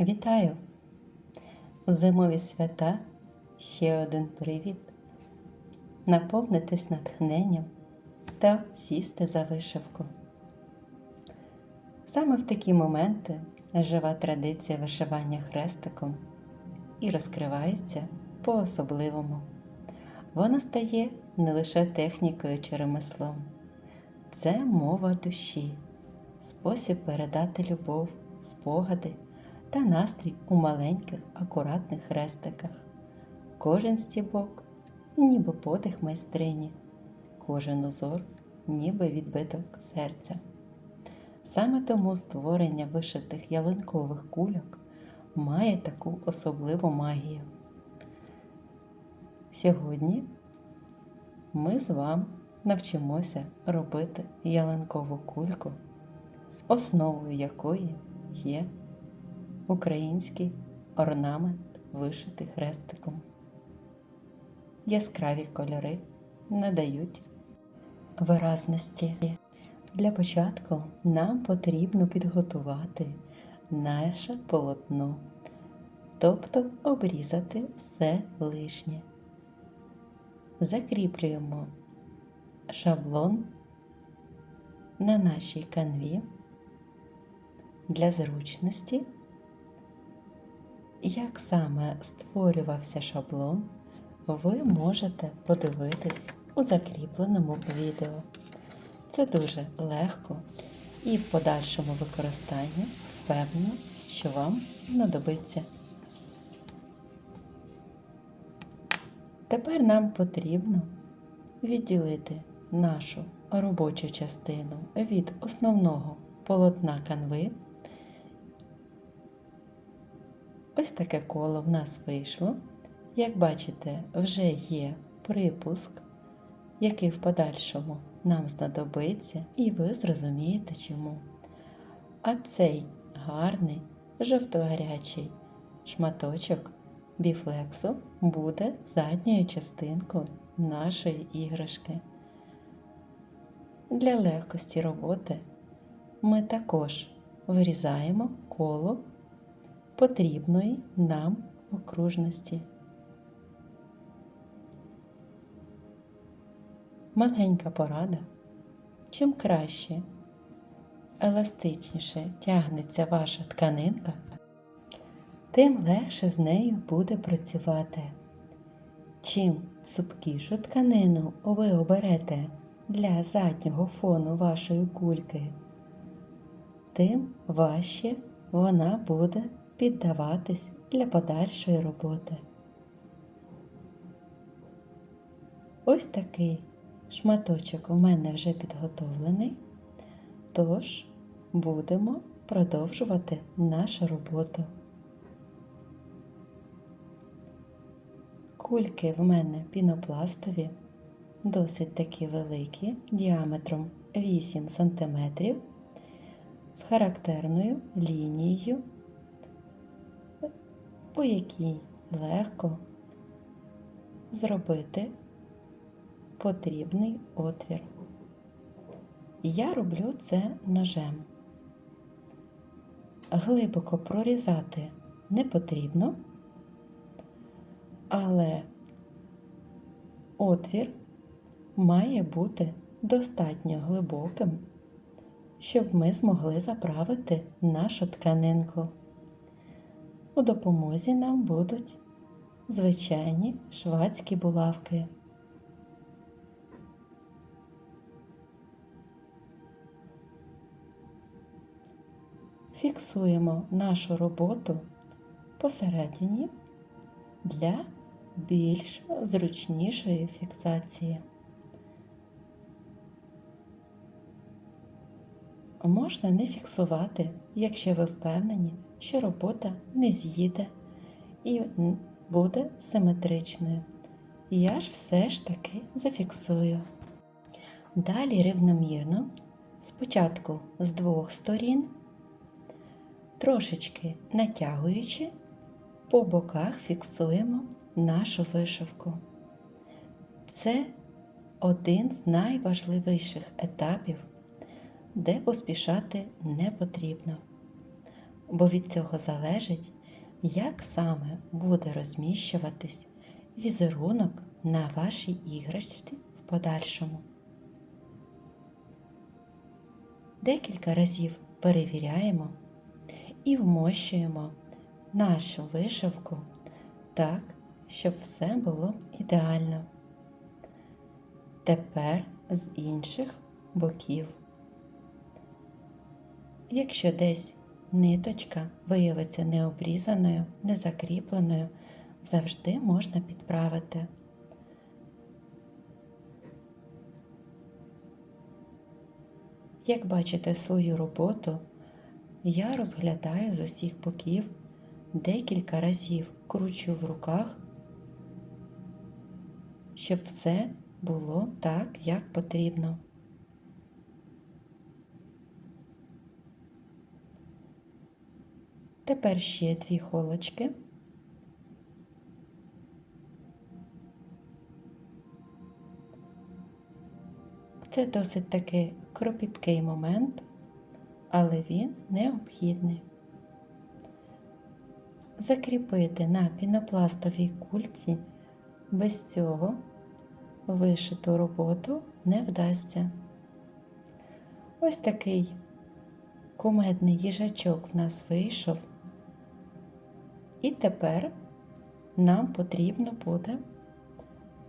Вітаю! Зимові свята ще один привід. Наповнитись натхненням та сісти за вишивку. Саме в такі моменти жива традиція вишивання хрестиком і розкривається по-особливому. Вона стає не лише технікою чи ремеслом, це мова душі, спосіб передати любов, спогади та настрій у маленьких акуратних хрестиках. Кожен стібок ніби подих майстрині, кожен узор ніби відбиток серця. Саме тому створення вишитих ялинкових кульок має таку особливу магію. Сьогодні ми з вами навчимося робити ялинкову кульку, основою якої є український орнамент, вишитий хрестиком. Яскраві кольори надають виразності. Для початку нам потрібно підготувати наше полотно, тобто обрізати все лишнє. Закріплюємо шаблон на нашій канві для зручності. Як саме створювався шаблон, ви можете подивитись у закріпленому відео. Це дуже легко і в подальшому використанні впевнено, що вам знадобиться. Тепер нам потрібно відділити нашу робочу частину від основного полотна канви. Ось таке коло в нас вийшло. Як бачите, вже є припуск, який в подальшому нам знадобиться, і ви зрозумієте чому. А цей гарний жовто-гарячий шматочок біфлексу буде задньою частинкою нашої іграшки. Для легкості роботи ми також вирізаємо коло потрібної нам окружності. Маленька порада. Чим краще, еластичніше тягнеться ваша тканинка, тим легше з нею буде працювати. Чим цупкішу тканину ви оберете для заднього фону вашої кульки, тим важче вона буде піддаватись для подальшої роботи. Ось такий шматочок у мене вже підготовлений, тож будемо продовжувати нашу роботу. Кульки в мене пінопластові, досить такі великі, діаметром 8 см, з характерною лінією, по якій легко зробити потрібний отвір. Я роблю це ножем. Глибоко прорізати не потрібно, але отвір має бути достатньо глибоким, щоб ми змогли заправити нашу тканинку. У допомозі нам будуть звичайні швадські булавки. Фіксуємо нашу роботу посередині для більш зручнішої фіксації. Можна не фіксувати, якщо ви впевнені, що робота не з'їде і буде симетричною. Я ж все ж таки зафіксую. Далі рівномірно, спочатку з двох сторін, трошечки натягуючи, по боках фіксуємо нашу вишивку. Це один з найважливіших етапів, де поспішати не потрібно. бо від цього залежить, як саме буде розміщуватись візерунок на вашій іграшці в подальшому. Декілька разів перевіряємо і вмощуємо нашу вишивку так, щоб все було ідеально. Тепер з інших боків. Якщо десь ниточка виявиться необрізаною, незакріпленою, завжди можна підправити. Як бачите свою роботу, я розглядаю з усіх боків декілька разів кручу в руках, щоб все було так, як потрібно. Тепер ще дві холочки. Це досить таки кропіткий момент, але він необхідний. Закріпити на пінопластовій кульці без цього вишиту роботу не вдасться. Ось такий кумедний їжачок в нас вийшов. І тепер нам потрібно буде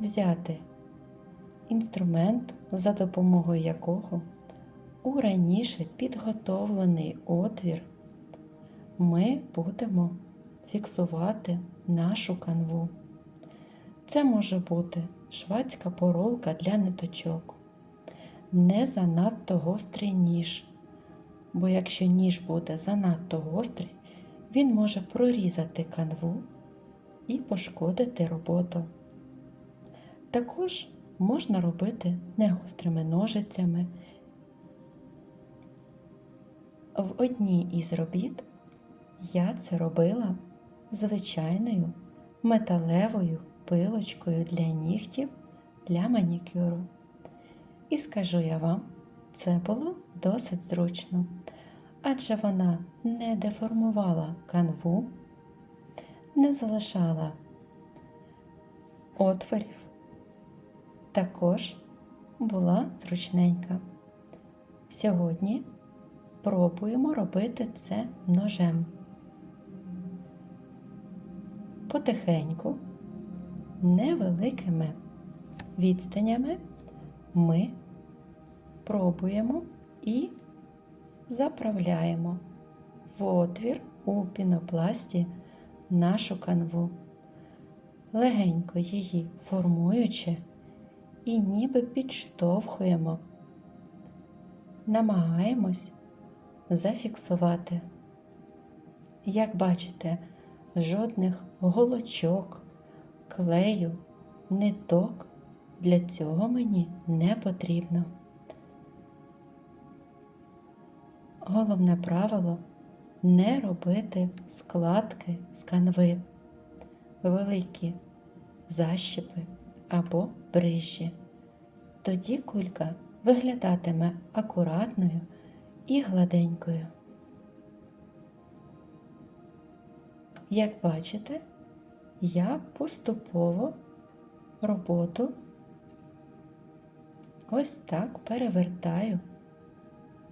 взяти інструмент, за допомогою якого у раніше підготовлений отвір ми будемо фіксувати нашу канву. Це може бути швадська поролка для ниточок, не занадто гострий ніж, бо якщо ніж буде занадто гострий, він може прорізати канву і пошкодити роботу. Також можна робити негострими ножицями. В одній із робіт я це робила звичайною металевою пилочкою для нігтів для манікюру. І скажу я вам, це було досить зручно, адже вона не деформувала канву, не залишала отворів, також була зручненька. Сьогодні пробуємо робити це ножем. Потихеньку, невеликими відстанями ми пробуємо і заправляємо в отвір у пінопласті нашу канву, легенько її формуючи і ніби підштовхуємо, намагаємось зафіксувати. Як бачите, жодних голочок, клею, ниток для цього мені не потрібно. Головне правило не робити складки з канви, великі защіпи або брижі. Тоді кулька виглядатиме акуратною і гладенькою. Як бачите, я поступово роботу ось так перевертаю,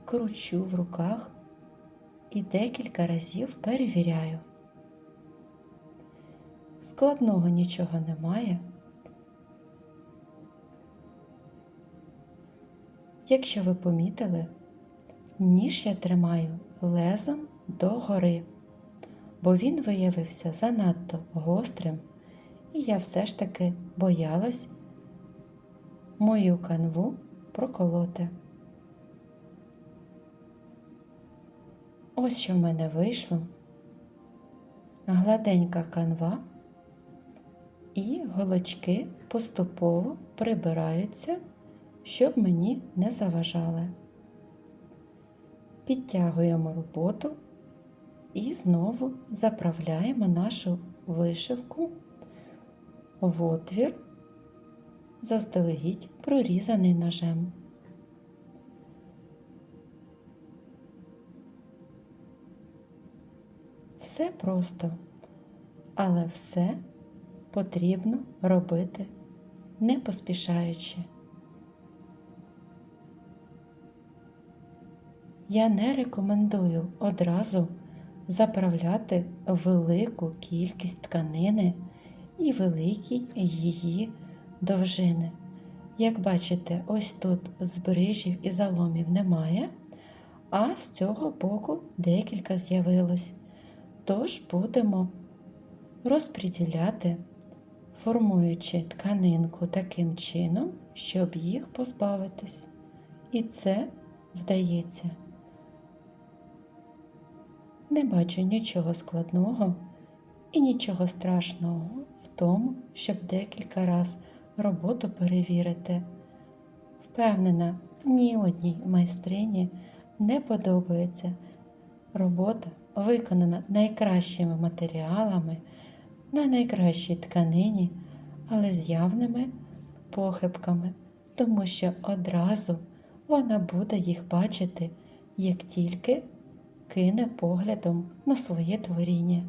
кручу в руках і декілька разів перевіряю. Складного нічого немає. Якщо ви помітили, ніж я тримаю лезом догори, бо він виявився занадто гострим, і я все ж таки боялась мою канву проколоти. Ось що в мене вийшло гладенька канва, і голочки поступово прибираються, щоб мені не заважали. Підтягуємо роботу і знову заправляємо нашу вишивку в отвір, заздалегідь прорізаний ножем. Все просто, але все потрібно робити не поспішаючи. Я не рекомендую одразу заправляти велику кількість тканини і великі її довжини. Як бачите, ось тут збрижів і заломів немає, а з цього боку декілька з'явилось. Тож будемо розподіляти, формуючи тканинку таким чином, щоб їх позбавитись. І це вдається. Не бачу нічого складного і нічого страшного в тому, щоб декілька разів роботу перевірити. Впевнена, ні одній майстрині не подобається робота, виконана найкращими матеріалами на найкращій тканині, але з явними похибками, тому що одразу вона буде їх бачити, як тільки кине поглядом на своє творіння.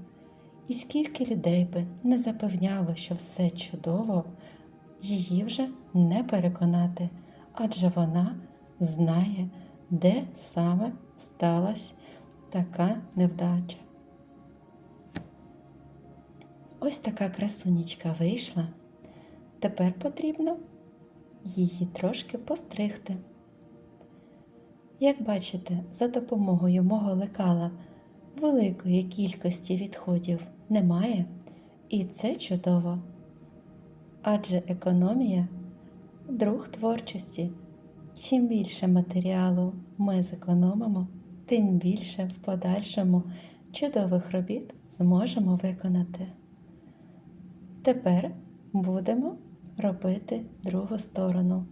І скільки людей би не запевняло, що все чудово, її вже не переконати, адже вона знає, де саме сталася така невдача. Ось така красунечка вийшла. Тепер потрібно її трошки постригти. Як бачите, за допомогою мого лекала великої кількості відходів немає, і це чудово. Адже економія друг творчості. Чим більше матеріалу ми зекономимо, тим більше в подальшому чудових робіт зможемо виконати. Тепер будемо робити другу сторону.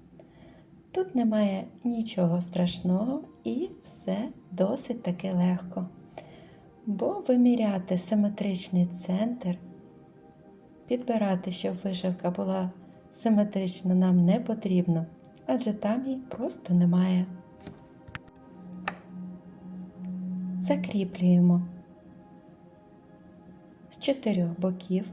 Тут немає нічого страшного і все досить таки легко. Бо виміряти симетричний центр, підбирати, щоб вишивка була симетрична, нам не потрібно, адже там її просто немає. Закріплюємо з чотирьох боків.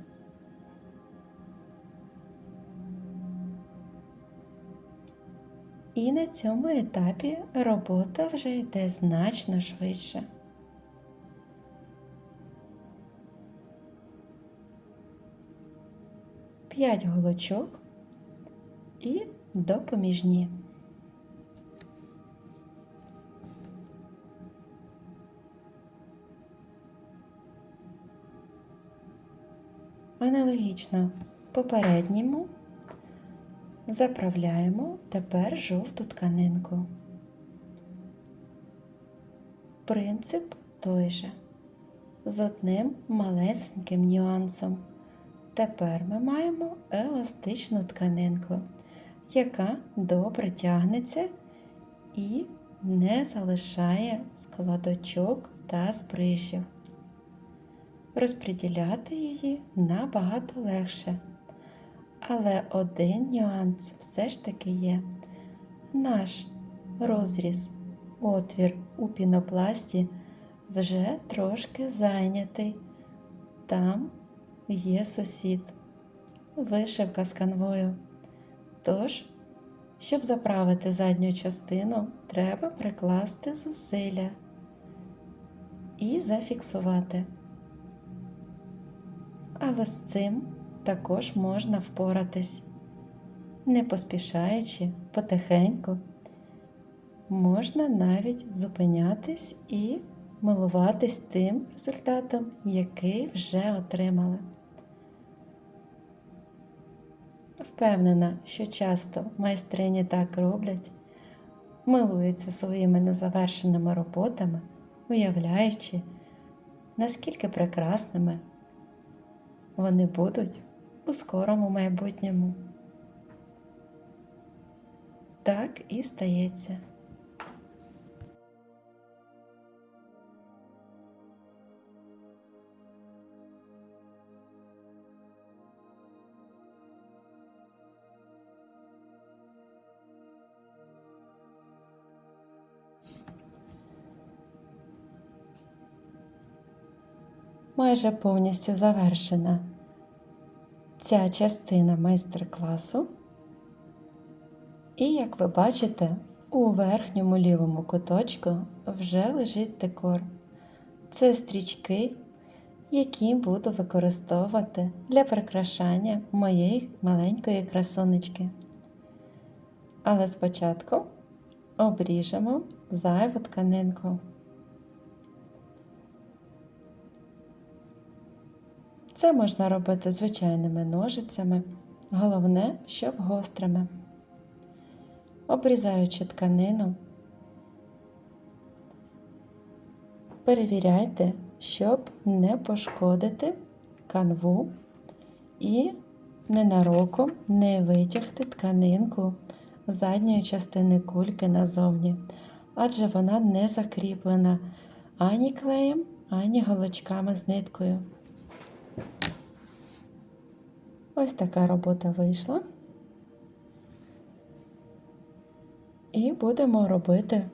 І на цьому етапі робота вже йде значно швидше. П'ять голочок і допоміжні. Аналогічно попередньому заправляємо тепер жовту тканинку. Принцип той же, з одним малесеньким нюансом. Тепер ми маємо еластичну тканинку, яка добре тягнеться і не залишає складочок та збрижів. Розподіляти її набагато легше. Але один нюанс все ж таки є. Наш розріз, отвір у пінопласті вже трошки зайнятий. Там є сусід, вишивка з канвою. Тож, щоб заправити задню частину, треба прикласти зусилля і зафіксувати. Але з цим також можна впоратись, не поспішаючи потихеньку. Можна навіть зупинятись і милуватись тим результатом, який вже отримали. Впевнена, що часто майстрині так роблять, милуються своїми незавершеними роботами, уявляючи, наскільки прекрасними вони будуть у скорому майбутньому. Так і стається. Майже повністю завершена ця частина майстер-класу. І, як ви бачите, у верхньому лівому куточку вже лежить декор. Це стрічки, які буду використовувати для прикрашання моєї маленької красунечки. Але спочатку обріжемо зайву тканинку. Це можна робити звичайними ножицями, головне, щоб гострими. Обрізаючи тканину, перевіряйте, щоб не пошкодити канву і ненароком не витягти тканинку задньої частини кульки назовні, адже вона не закріплена ані клеєм, ані голочками з ниткою. Ось така робота вийшла. І будемо робити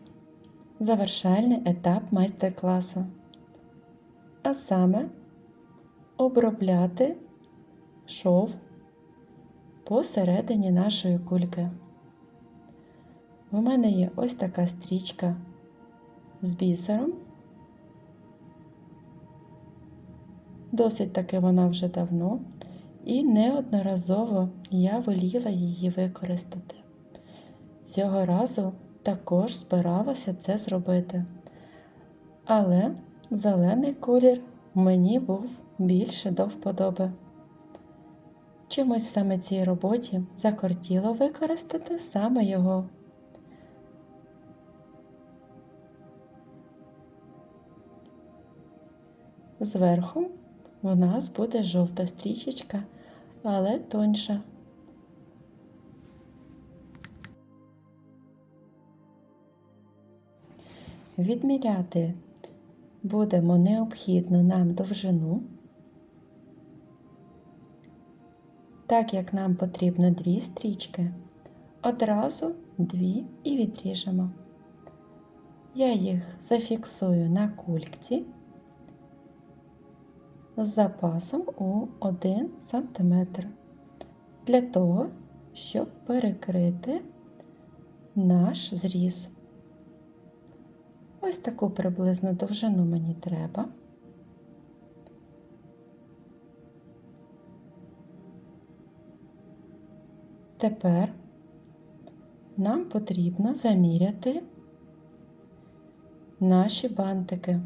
завершальний етап майстер-класу. А саме обробляти шов посередині нашої кульки. У мене є ось така стрічка з бісером. Досить таки вона вже давно, і неодноразово я воліла її використати. Цього разу також збиралася це зробити. Але зелений колір мені був більше до вподоби. Чомусь в саме цій роботі закортіло використати саме його. Зверху в нас буде жовта стрічечка, але тоньша. Відміряти будемо необхідно нам довжину, так як нам потрібно дві стрічки, одразу дві і відріжемо. Я їх зафіксую на кульці з запасом у 1 см для того, щоб перекрити наш зріз. Ось таку приблизну довжину мені треба. Тепер нам потрібно заміряти наші бантики.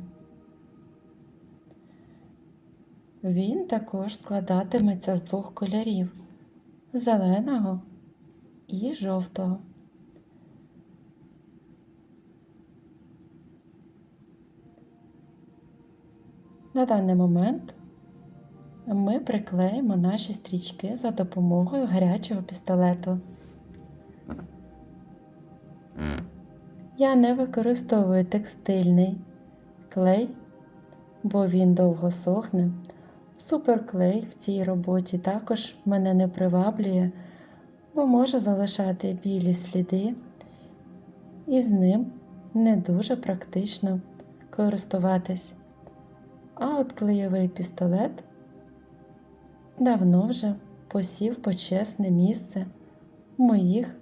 Він також складатиметься з двох кольорів зеленого і жовтого. На даний момент ми приклеїмо наші стрічки за допомогою гарячого пістолету. Я не використовую текстильний клей, бо він довго сохне. Суперклей в цій роботі також мене не приваблює, бо може залишати білі сліди, і з ним не дуже практично користуватись. А от клейовий пістолет давно вже посів почесне місце в моїх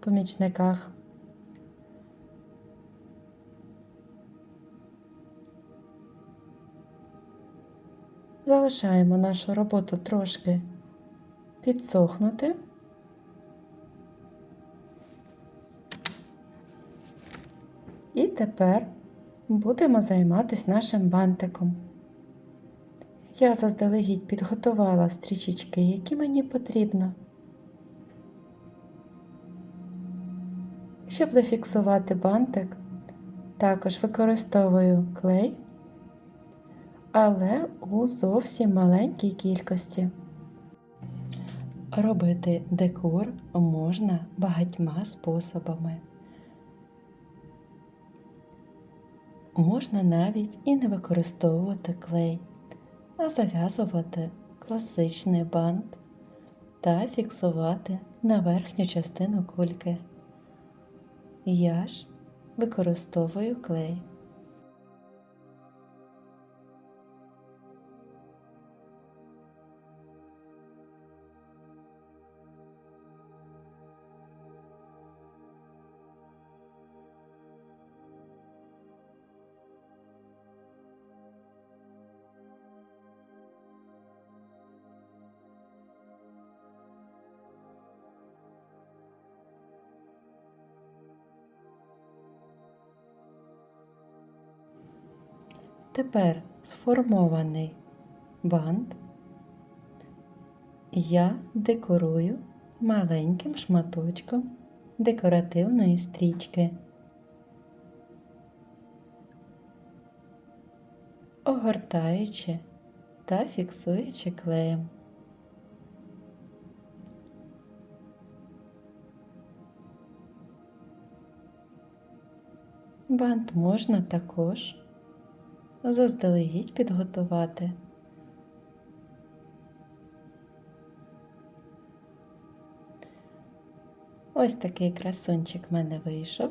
помічниках. Залишаємо нашу роботу трошки підсохнути. І тепер будемо займатися нашим бантиком. Я заздалегідь підготувала стрічечки, які мені потрібно. Щоб зафіксувати бантик, також використовую клей, але у зовсім маленькій кількості. Робити декор можна багатьма способами. Можна навіть і не використовувати клей, а зав'язувати класичний бант та фіксувати на верхню частину кульки. Я ж використовую клей. Тепер сформований бант я декорую маленьким шматочком декоративної стрічки. Огортаючи та фіксуючи клеєм. Бант можна також заздалегідь підготувати. Ось такий красунчик в мене вийшов.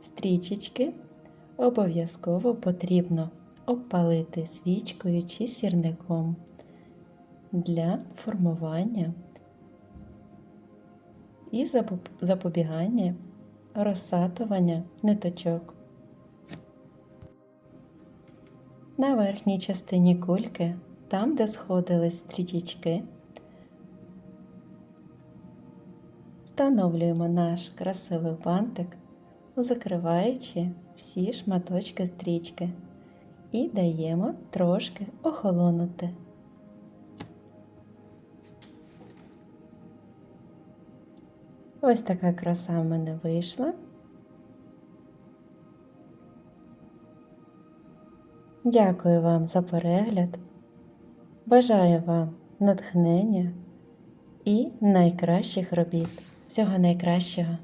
Стрічечки обов'язково потрібно обпалити свічкою чи сірником для формування і запобігання розсатування ниточок. На верхній частині кульки, там, де сходились стрічечки, встановлюємо наш красивий бантик, закриваючи всі шматочки стрічки, і даємо трошки охолонути. Ось така краса в мене вийшла. Дякую вам за перегляд. Бажаю вам натхнення і найкращих робіт. Всього найкращого!